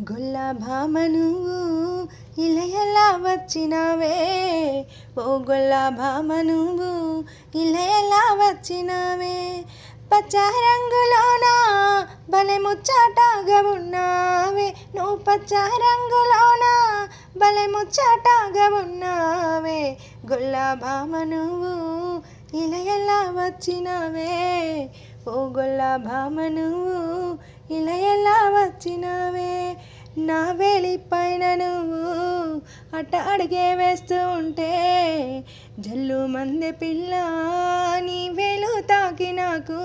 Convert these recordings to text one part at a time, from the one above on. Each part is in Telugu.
గొల్లభామ నువ్వు ఇలా ఎలా వచ్చినావే. ఓ గొల్లభామ నువ్వు ఇలా ఎలా వచ్చినావే. పచ్చ రంగులోన భలే ముచ్చాటగా ఉన్నావే. నువ్వు పచ్చ రంగులోన భలే ముచ్చాటగా ఉన్నావే. గొల్లభామ నువ్వు ఇలా ఎలా వచ్చినావే. ఓ గొల్లభామ నువ్వు ఇలా ఎలా వచ్చినావే నా వేలి పైన నువ్వు అట్ట అడిగే వేస్తూ ఉంటే జల్లు మంది పిల్ల నీ వేలు తాకి నాకు.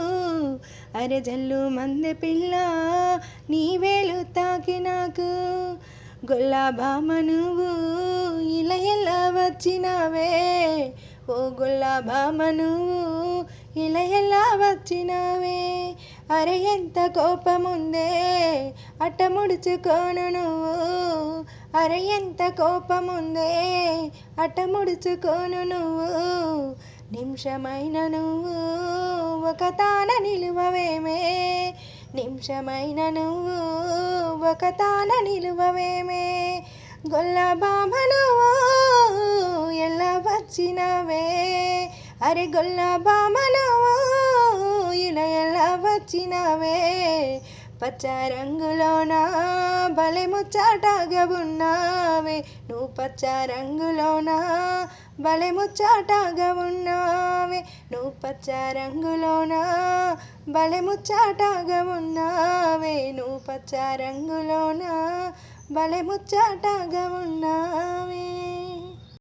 అరే జల్లు మంది పిల్ల నీ వేలు తాకి నాకు. గులాబామ నువ్వు ఇలా ఎలా వచ్చినావే? ఓ గులాబామ నువ్వు ఇలా ఎలా వచ్చినావే? అరే ఎంత కోపముందే అట్ట ముడుచుకోను నువ్వు అరే ఎంత కోపముందే అట్ట ముడుచుకోను నువ్వు నిమిషమైన నువ్వు ఒక తాన నిలువవేమే. నిమిషమైన నువ్వు ఒక తాన నిలువవేమే. గొల్లబామ నువ్వు ఎలా వచ్చినవే. అరే గొల్లబామ నువ్వు ఇలా ఎలా వచ్చినవే. పచ్చ రంగులోన భలే ముచ్చాటగా ఉన్నావే. నువ్వు పచ్చ రంగులోన భలే ముచ్చాటగా ఉన్నావే. నువ్వు పచ్చ రంగులోన భలే ముచ్చాటగా ఉన్నావే. నువ్వు పచ్చ రంగులోన భలే ముచ్చాటగా ఉన్నావే.